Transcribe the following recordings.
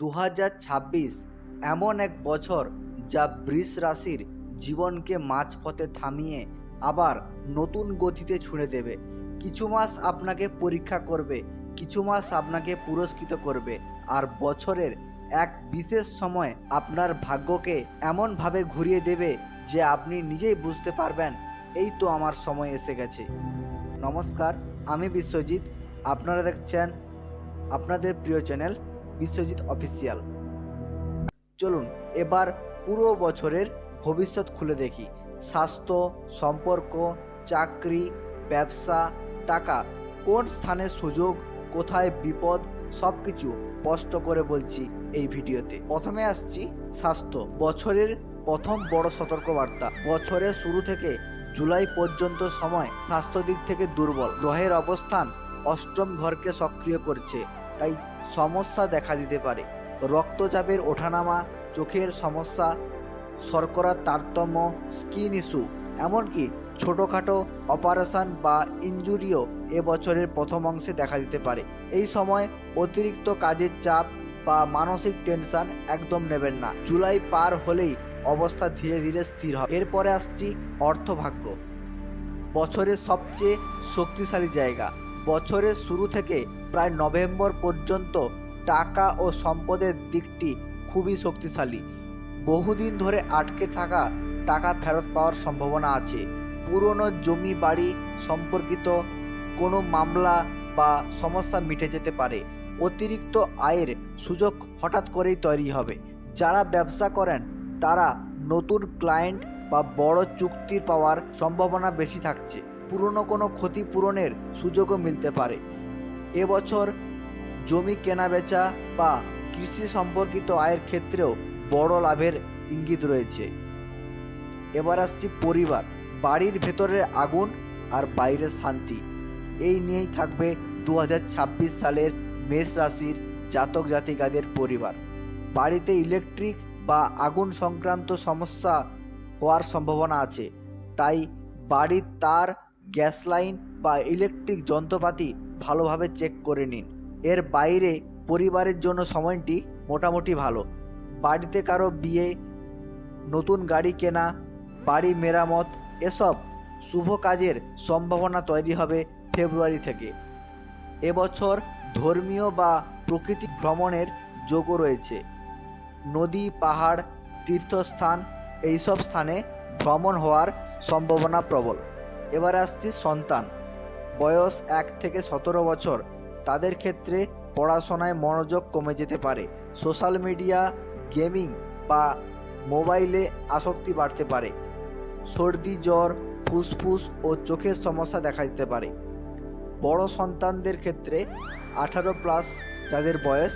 দু হাজার ছাব্বিশ এমন এক বছর যা বৃষ রাশির জীবনকে মাঝপথে থামিয়ে আবার নতুন গতিতে ছুঁড়ে দেবে। কিছু মাস আপনাকে পরীক্ষা করবে, কিছু মাস আপনাকে পুরস্কৃত করবে, আর বছরের এক বিশেষ সময় আপনার ভাগ্যকে এমনভাবে ঘুরিয়ে দেবে যে আপনি নিজেই বুঝতে পারবেন, এই তো আমার সময় এসে গেছে। নমস্কার, আমি বিশ্বজিৎ, আপনারা দেখছেন আপনাদের প্রিয় চ্যানেল বিশ্বজিৎ অফিসিয়াল। চলুন, এবার পুরো বছরের ভবিষ্যৎ খুলে দেখি। স্বাস্থ্য, সম্পর্ক, চাকরি, ব্যবসা, টাকা, কোন স্থানে সুযোগ, কোথায় বিপদ সব কিছু স্পষ্ট করে বলছি এই ভিডিওতে। প্রথমে আসছি স্বাস্থ্য। বছরের প্রথম বড় সতর্কবার্তা। বছরের শুরু থেকে জুলাই পর্যন্ত সময় স্বাস্থ্য দিক থেকে দুর্বল। গ্রহের অবস্থান অষ্টম ঘরকে সক্রিয় করছে। তাই সমস্যা দেখা দিতে পারে। রক্তচাপের ওঠানামা, চোখের সমস্যা, শর্করার তারতম্য, স্কিন ইস্যু, এমনকি ছোটোখাটো অপারেশন বা ইনজুরিও এ বছরের প্রথম অংশে দেখা দিতে পারে। এই সময় অতিরিক্ত কাজের চাপ বা মানসিক টেনশন একদম নেবেন না। জুলাই পার হলেই অবস্থা ধীরে ধীরে স্থির হবে। এরপরে আসছি অর্থভাগ্য। বছরের সবচেয়ে শক্তিশালী জায়গা। বছরের শুরু থেকে প্রায় নভেম্বর পর্যন্ত টাকা ও সম্পদের দিকটি খুবই শক্তিশালী। বহুদিন ধরে আটকে থাকা টাকা ফেরত পাওয়ার সম্ভাবনা আছে। পুরনো জমি বাড়ি সম্পর্কিত কোনো মামলা বা সমস্যা মিটে যেতে পারে। অতিরিক্ত আয়ের সুযোগ হঠাৎ করেই তৈরি হবে। যারা ব্যবসা করেন, তারা নতুন ক্লায়েন্ট বা বড় চুক্তির পাওয়ার সম্ভাবনা বেশি থাকছে। পুরনো কোনো ক্ষতিপূরণের সুযোগও মিলতে পারে। এবছর জমি কেনাবেচা বা কৃষি সম্পর্কিত আয়ের ক্ষেত্রেও বড় লাভের ইঙ্গিত রয়েছে। এবার আসছি পরিবার, বাড়ির ভেতরের আগুন আর বাইরের শান্তি। এই নিয়েই থাকবে দু হাজার ছাব্বিশ সালের মেষ রাশির জাতক জাতিকাদের পরিবার। বাড়িতে ইলেকট্রিক বা আগুন সংক্রান্ত সমস্যা হওয়ার সম্ভাবনা আছে। তাই বাড়ির তার, গ্যাস লাইন বা ইলেকট্রিক যন্ত্রপাতি ভালোভাবে চেক করে নিন। এর বাইরে পরিবারের জন্য সময়টি মোটামুটি ভালো। বাড়িতে কারও বিয়ে, নতুন গাড়ি কেনা, বাড়ি মেরামত, এসব শুভ কাজের সম্ভাবনা তৈরি হবে ফেব্রুয়ারি থেকে। এবছর ধর্মীয় বা প্রকৃতিক ভ্রমণের যোগও রয়েছে। নদী, পাহাড়, তীর্থস্থান এইসব স্থানে ভ্রমণ হওয়ার সম্ভাবনা প্রবল। এবার আসছি সন্তান। বয়স এক থেকে সতেরো বছর। তাদের ক্ষেত্রে পড়াশোনায় মনোযোগ কমে যেতে পারে। সোশ্যাল মিডিয়া, গেমিং বা মোবাইলে আসক্তি বাড়তে পারে। সর্দি, জ্বর, ফুসফুস ও চোখের সমস্যা দেখা দিতে পারে। বড় সন্তানদের ক্ষেত্রে আঠারো প্লাস যাদের বয়স,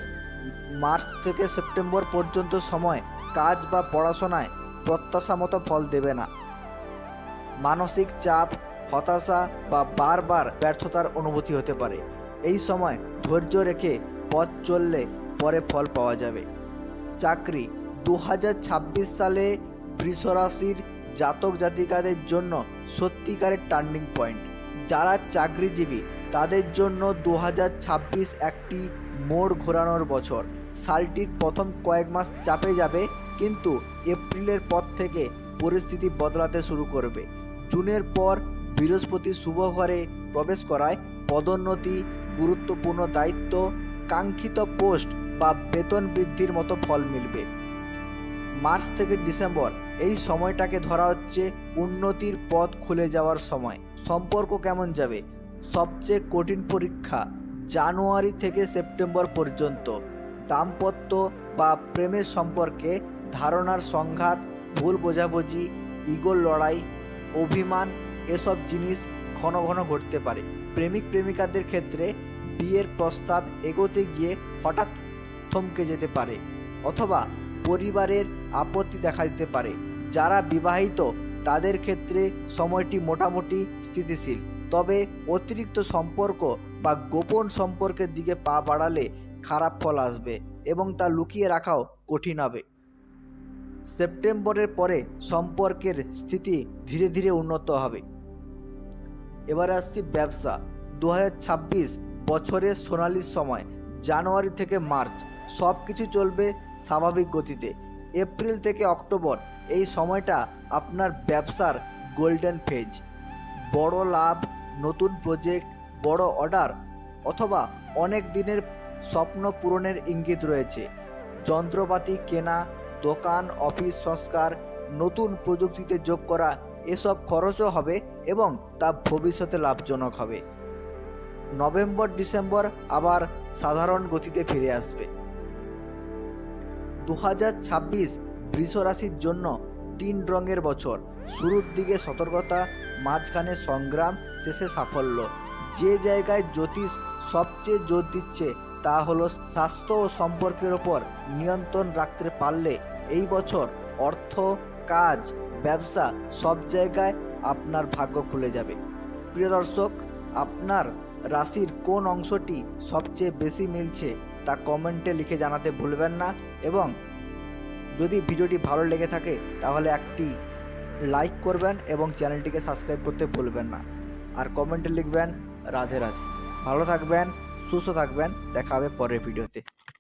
মার্চ থেকে সেপ্টেম্বর পর্যন্ত সময় কাজ বা পড়াশোনায় প্রত্যাশা মতো ফল দেবে না। মানসিক চাপ হতাশা বা বারবার ব্যর্থতার অনুভূতি হতে পারে। এই সময় ধৈর্য রেখে পথ চললে পরে ফল পাওয়া যাবে। চাকরি দু হাজার ছাব্বিশ সালে বৃষরাশির জাতক জাতিকাদের জন্য সত্যিকারের টার্নিং পয়েন্ট। যারা চাকরিজীবী, তাদের জন্য দু হাজার ছাব্বিশ একটি মোড় ঘোরানোর বছর। সালটির প্রথম কয়েক মাস চাপে যাবে, কিন্তু এপ্রিলের পর থেকে পরিস্থিতি বদলাতে শুরু করবে। জুনের পর বৃহস্পতি শুভ ঘরে প্রবেশ করায় পদোন্নতি, গুরুত্বপূর্ণ দায়িত্ব, কাঙ্ক্ষিত পোস্ট বা বেতন বৃদ্ধির মতো ফল মিলবে। মার্চ থেকে ডিসেম্বর, এই সময়টাকে ধরা হচ্ছে উন্নতির পথ খুলে যাওয়ার সময়। সম্পর্ক কেমন যাবে? সবচেয়ে কঠিন পরীক্ষা জানুয়ারি থেকে সেপ্টেম্বর পর্যন্ত। দাম্পত্য বা প্রেমের সম্পর্কে ধারণার সংঘাত, ভুল বোঝাবুঝি, ইগোর লড়াই, অভিমান এসব জিনিস ঘন ঘন ঘটতে পারে। প্রেমিক প্রেমিকাদের ক্ষেত্রে বিয়ের প্রস্তাব এগোতে গিয়ে হঠাৎ থমকে যেতে পারে অথবা পরিবারের আপত্তি দেখা দিতে পারে। যারা বিবাহিত, তাদের ক্ষেত্রে সময়টি মোটামুটি স্থিতিশীল। তবে অতিরিক্ত সম্পর্ক বা গোপন সম্পর্কের দিকে পা বাড়ালে খারাপ ফল আসবে এবং তা লুকিয়ে রাখাও কঠিন হবে। সেপ্টেম্বরের পরে সম্পর্কের স্থিতি ধীরে ধীরে উন্নত হবে। এবার আসছি ব্যবসা। দু হাজার ছাব্বিশ বছরের সোনালির সময়, জানুয়ারি থেকে মার্চ। সব কিছু চলবে স্বাভাবিক গতিতে। এপ্রিল থেকে অক্টোবর, এই সময়টা আপনার ব্যবসার গোল্ডেন ফেজ। বড় লাভ, নতুন প্রজেক্ট, বড় অর্ডার, অথবা অনেক দিনের স্বপ্ন পূরণের ইঙ্গিত রয়েছে। যন্ত্রপাতি কেনা, দোকান, অফিস, সংস্কার, নতুন প্রযুক্তিতে যোগ করা এসব খরচও হবে এবং তা ভবিষ্যতে লাভজনক হবে। নভেম্বর, ডিসেম্বর আবার সাধারণ গতিতে ফিরে আসবে। দু হাজার ছাব্বিশ রাশির জন্য তিন রঙের বছর। শুরুর দিকে সতর্কতা, মাঝখানে সংগ্রাম, শেষে সাফল্য। যে জায়গায় জ্যোতিষ সবচেয়ে জোর দিচ্ছে, তা হলো স্বাস্থ্য ও সম্পর্কের ওপর নিয়ন্ত্রণ রাখতে পারলে এই বছর অর্থ, কাজ ব্যবসা সব জায়গায় আপনার ভাগ্য খুলে যাবে। প্রিয় দর্শক, আপনার রাশির কোন অংশটি সবচেয়ে বেশি মিলছে তা কমেন্টে লিখে জানাতে ভুলবেন না এবং যদি ভিডিওটি ভালো লেগে থাকে তাহলে একটি লাইক করবেন এবং চ্যানেলটিকে সাবস্ক্রাইব করতে ভুলবেন না। আর কমেন্টে লিখবেন রাধে রাধে। ভালো থাকবেন, সুস্থ থাকবেন, দেখা হবে পরের ভিডিওতে।